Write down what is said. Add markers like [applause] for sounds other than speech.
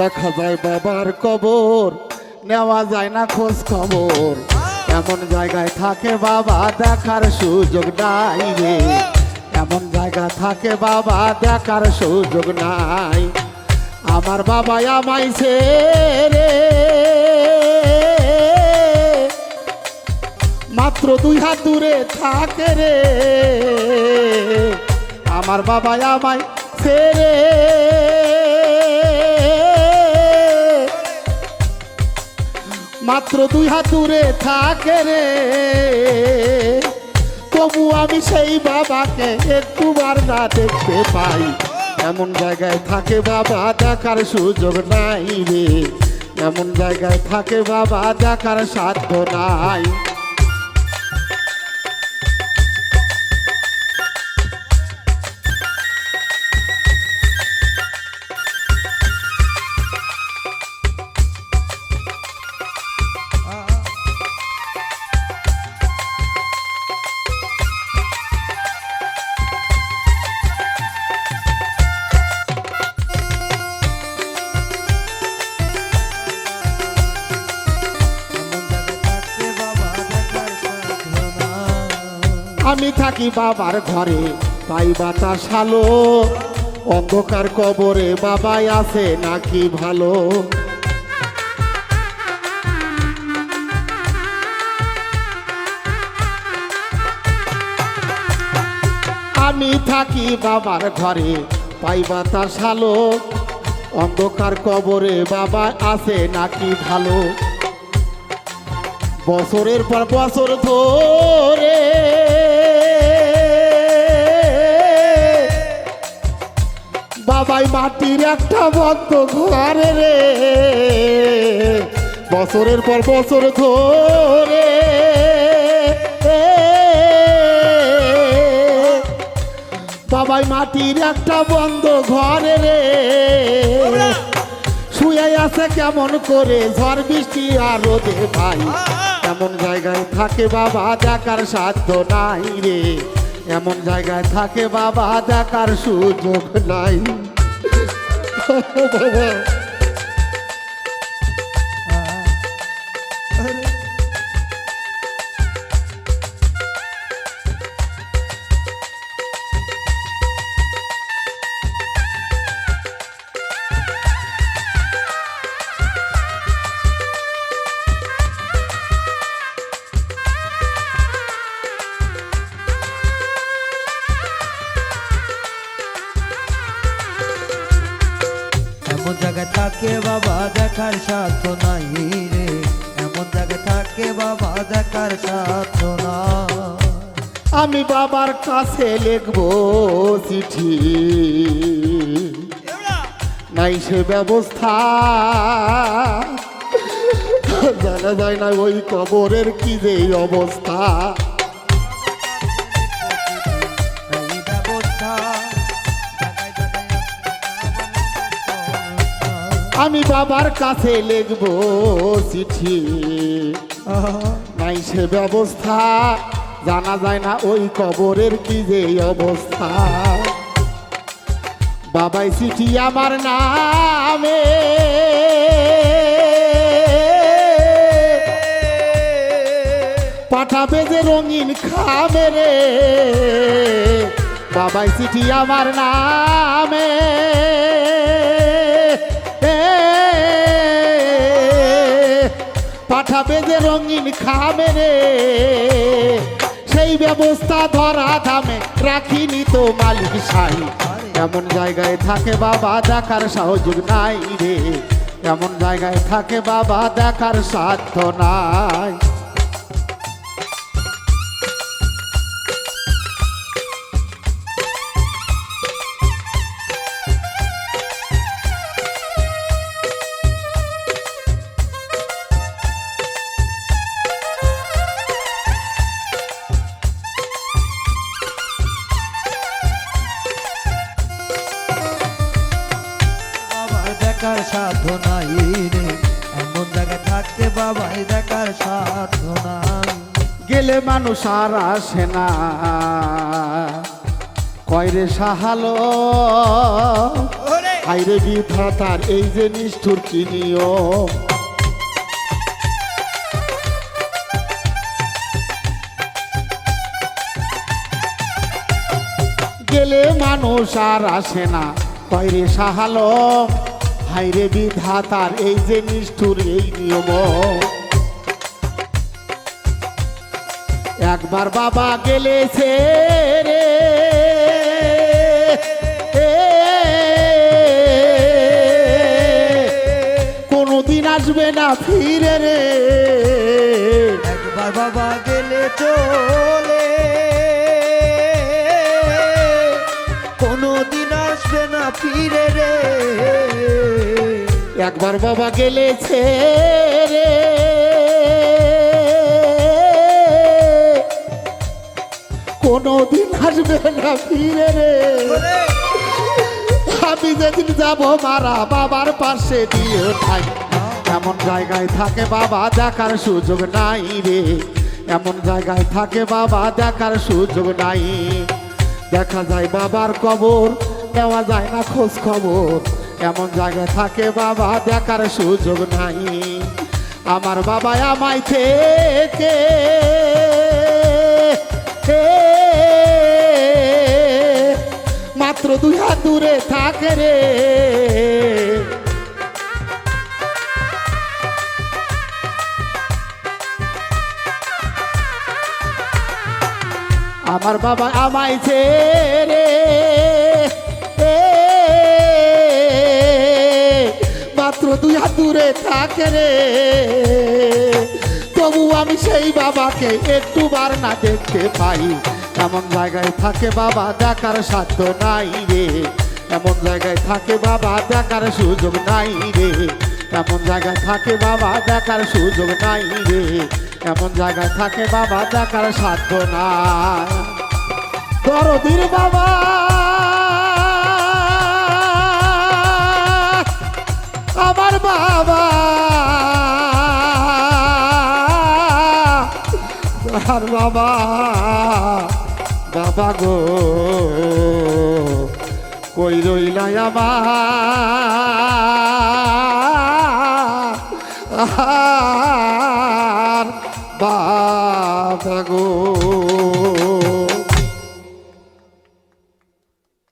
দেখা যায় বাবার কবর, নেওয়া যায় না খোঁজ খবর। এমন জায়গায় থাকে বাবা, দেখার সুযোগ নাই রে। এমন জায়গা থাকে বাবা, দেখার সুযোগ নাই। আমার বাবা আমাইছে রে। মাত্র দুই হাত দূরে থাকে রে। আমার বাবা আমায় ছেড়ে মাত্র দুই হাত দূরে থাকে রে। তবু আমি সেই বাবাকে একটুবার না দেখতে পাই। এমন জায়গায় থাকে বাবা, দেখার সুযোগ নাই রে। এমন জায়গায় থাকে বাবা, দেখার সাধ্য নাই। থাকি বাবার ঘরে। পাই বাতাস আলো অন্ধকার কবরে বাবাই আছে নাকি ভালো? আমি থাকি বাবার ঘরে, পাই বাতাস আলো অন্ধকার কবরে বাবা আছে নাকি ভালো? বছরের পর বছর ধরে বাবাই মাটির একটা বদ্ধ ঘরে রে। বছরের পর বছর ধরে। সবাই মাটির একটা বন্ধ ঘরে রে। শুয়ে আছে কেমন করে? ঝড় বৃষ্টি আর রোদে ভাই। এমন জায়গায় থাকে বাবা দেখার সাধ্য নাই রে। এমন জায়গায় থাকে বাবা দেখার সুযোগ নাই। বাবা [laughs] এমন জায়গায় থাকে বাবা দেখার সাধ্য নাই রে। এমন জায়গায় থাকে বাবা দেখার সাধ্য না আমি বাবার কাছে লিখব চিঠি। নাই সে ব্যবস্থা। জানা যায় না ওই কবরের কি যে অবস্থা। বাবার কাছে লিখব চিঠি। নাই সে ব্যবস্থা, জানা যায় না ওই কবরের কি যে অবস্থা। বাবাই চিঠি আমার নামে। পাঠাবে যে রঙিন খাবে রে। বাবাই চিঠি আমার নামে। পাঠাবে বেঁধে রঙিন খামে রে। সেই ব্যবস্থা ধরা দামে রাখিনি তো মালিক সাই। এমন জায়গায় থাকে বাবা, দেখার সহযোগ নাই রে। এমন জায়গায় থাকে বাবা, দেখার সাধ্য নাই। বাবাই দেখার সাধ্য গেলে মানুষ আর আসে না। কয়রে সাহালো? হাইরে বিধাতার এই যে নিষ্ঠুর নিয়ম গেলে মানুষ আর আসে না। কয়রে সাহালো? হাইরে বিধাতার এই যে নিষ্ঠুর এই নিয়ম একবার বাবা গেলেছে রে কোনদিন আসবে না ফিরে রে। একবার বাবা গেলে চলে। কোনো দিন আসবে না ফিরে রে। একবার বাবা গেলেছে রে কোনদিন আসবে না ফিরে রে। আমি যেদিন যাব মারা বাবার পাশে দিয়ে ঠাই। এমন জায়গায় থাকে বাবা, দেখার সুযোগ নাই রে। এমন জায়গায় থাকে বাবা, দেখার সুযোগ নাই। দেখা যায় বাবার কবর, নেওয়া যায় না খোঁজ খবর। এমন জায়গায় থাকে বাবা, দেখার সুযোগ নাই। আমার বাবা আমায় থেকে মাত্র দুই হাত দূরে থাকে রে। আমার বাবা আমায় এ, মাত্র দুই হাত দূরে থাকে রে। আমি সেই বাবাকে একটু বার না দেখতে পাই। এমন জায়গায় থাকে বাবা, দেখার সাধ্য নাই রে। এমন জায়গায় থাকে বাবা, দেখার সুযোগ নাই রে। এমন জায়গায় থাকে বাবা, দেখার সুযোগ নাই রে। এমন জায়গায় থাকে বাবা, দেখার সাধ্য নাই দরদির বাবা! আর বাবা বাবা গো কই রইলাই আমার? বাবা গো।